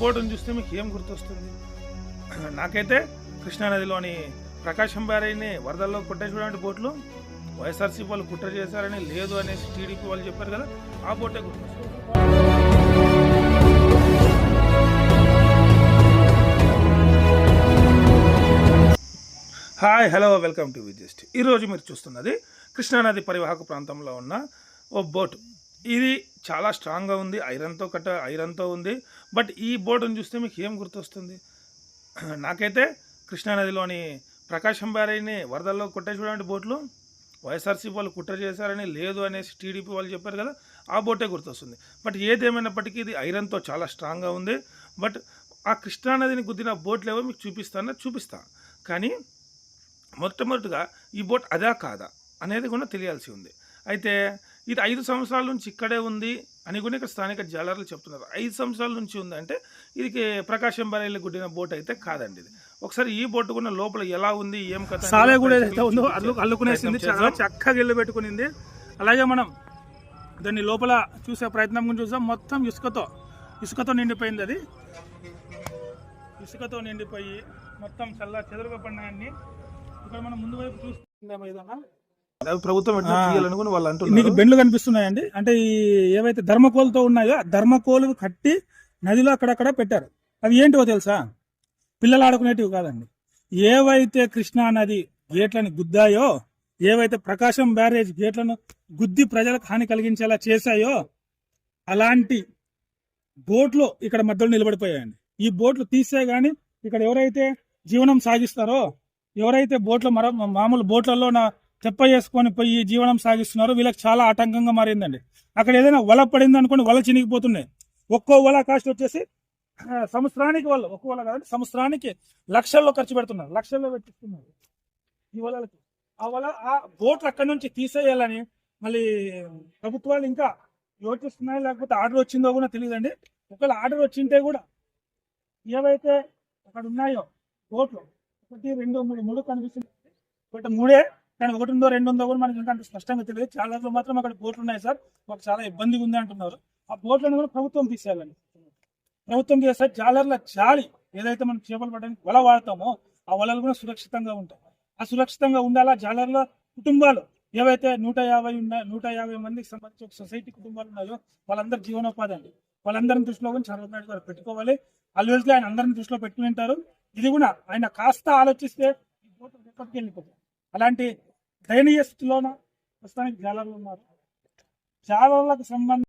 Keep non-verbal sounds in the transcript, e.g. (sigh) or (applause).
బోటును చూస్తే మీకు ఏం గుర్తొస్తుంది? నాకైతే కృష్ణానదిలోని ప్రకాశం బ్యారేజ్ని వరదల్లో కొట్టేసినటువంటి బోట్లు. వైఎస్ఆర్సీపీ వాళ్ళు కుట్ర చేశారని లేదు అనేసి టీడీపీ వాళ్ళు చెప్పారు కదా ఆ బోటే గుర్తొస్తుంది. హాయ్ హలో వెల్కమ్ టు విజెస్ట్ ఈరోజు మీరు చూస్తున్నది కృష్ణానది పరివాహక ప్రాంతంలో ఉన్న ఓ బోట్. ఇది చాలా స్ట్రాంగ్గా ఉంది ఐరన్తో కట్ట ఐరన్తో ఉంది. బట్ ఈ బోటును చూస్తే మీకు ఏం గుర్తొస్తుంది? (clears throat) నాకైతే కృష్ణానదిలోని ప్రకాశం బారైని వరదల్లో కొట్టేసినటువంటి బోట్లు వైఎస్ఆర్సీ వాళ్ళు కుట్ర చేశారని లేదు అనేసి టీడీపీ వాళ్ళు చెప్పారు కదా ఆ బోటే గుర్తొస్తుంది. బట్ ఏదేమైనప్పటికీ ఇది ఐరన్తో చాలా స్ట్రాంగ్గా ఉంది. బట్ ఆ కృష్ణానదిని గుద్దిన బోట్లు ఏవో మీకు చూపిస్తానో చూపిస్తా. కానీ మొట్టమొదటిగా ఈ బోట్ అదా కాదా అనేది కూడా తెలియాల్సి ఉంది. అయితే ఇది ఐదు సంవత్సరాల నుంచి ఇక్కడే ఉంది అని కూడా ఇక్కడ స్థానిక జాలర్లు చెప్తున్నారు. ఐదు సంవత్సరాల నుంచి ఉంది అంటే ఇది ప్రకాశం బరేళ్ళు గుడ్డిన బోట్ అయితే కాదండి ఇది. ఒకసారి ఈ బోట్ కూడా లోపల ఎలా ఉంది ఏం కథ సాలే కూడా ఏదైతే ఉందో అల్లు అల్లుకునేసింది. చాలా. చక్కగా ఇల్లు పెట్టుకునింది అలాగే మనం దాన్ని లోపల చూసే ప్రయత్నం కూడా చూసాం మొత్తం ఇసుకతో ఇసుకతో నిండిపోయింది అది. ఇసుకతో నిండిపోయి మొత్తం చల్ల చెదరుగా పడినాయన్ని ఇక్కడ మనం ముందు వైపు చూస్తుందేమో ఏదన్నా ప్రభుత్వం మీకు బెండ్లు కనిపిస్తున్నాయండి. అంటే ఈ ఏవైతే ధర్మకోలతో ఉన్నాయో ఆ ధర్మకోలు కట్టి నదిలో అక్కడక్కడ పెట్టారు. అవి ఏంటివో తెలుసా? పిల్లలు ఆడుకునేటివి కాదండి. ఏవైతే కృష్ణా నది గేట్లని గుద్దాయో ఏవైతే ప్రకాశం బ్యారేజ్ గేట్లను గుద్ది ప్రజలకు హాని కలిగించేలా చేశాయో అలాంటి బోట్లు ఇక్కడ మధ్యలో నిలబడిపోయాయండి. ఈ బోట్లు తీసే గాని ఇక్కడ ఎవరైతే జీవనం సాగిస్తారో ఎవరైతే బోట్ల మర మామూలు బోట్లలో తెప్ప చేసుకొని పోయి జీవనం సాగిస్తున్నారు. వీళ్ళకి చాలా ఆటంకంగా మారిందండి. అక్కడ ఏదైనా వల పడింది అనుకోండి వల చినిగిపోతున్నాయి. ఒక్కో వల కాస్ట్ వచ్చేసి సంవత్సరానికి వాళ్ళు ఒక్కో వల కాదండి సంవత్సరానికి లక్షల్లో ఖర్చు పెడుతున్నారు. లక్షల్లో పెట్టిస్తున్నారు ఈ వలలకి. ఆ వల ఆ బోట్లు అక్కడి నుంచి తీసేయాలని మళ్ళీ ప్రభుత్వాలు ఇంకా యోచిస్తున్నాయి లేకపోతే ఆర్డర్ వచ్చిందో కూడా తెలియదండి. ఒకవేళ ఆర్డర్ వచ్చింటే కూడా ఏవైతే అక్కడ ఉన్నాయో బోట్లు ఒకటి రెండు మూడు మూడు కనిపిస్తుంది ఒకటి మూడే కానీ ఒకటి ఉందో రెండు ఉందో కూడా మనకి ఇంకా స్పష్టంగా తెలియదు. చాలా మాత్రం అక్కడ బోట్లు ఉన్నాయి సార్. మాకు చాలా ఇబ్బందిగా ఉంది అంటున్నారు. ఆ బోట్లను కూడా ప్రభుత్వం తీసేయాలండి. ప్రభుత్వం చేస్తే జాలర్ల జాలి ఏదైతే మనం చేపలు పట్టడానికి వల వాడతామో ఆ వలలు కూడా సురక్షితంగా ఉంటాయి. ఆ సురక్షితంగా ఉండాలా జాలర్ల కుటుంబాలు? ఏవైతే నూట యాభై ఉన్న నూట యాభై మందికి సంబంధించి ఒక సొసైటీ కుటుంబాలు ఉన్నాయో వాళ్ళందరి జీవనోపాధి అండి. వాళ్ళందరిని దృష్టిలో కూడా చంద్రబాబు నాయుడు గారు పెట్టుకోవాలి. అల్వేస్గా ఆయన అందరిని దృష్టిలో పెట్టుకుని ఉంటారు ఇది కూడా ఆయన కాస్త ఆలోచిస్తే ఈ బోట్లు ఎప్పటికి వెళ్ళిపోతుంది అలాంటి దయనీయ స్థితిలోన ప్రస్తుతానికి జాలర్లు ఉన్నారు. జాలర్లకు సంబంధించి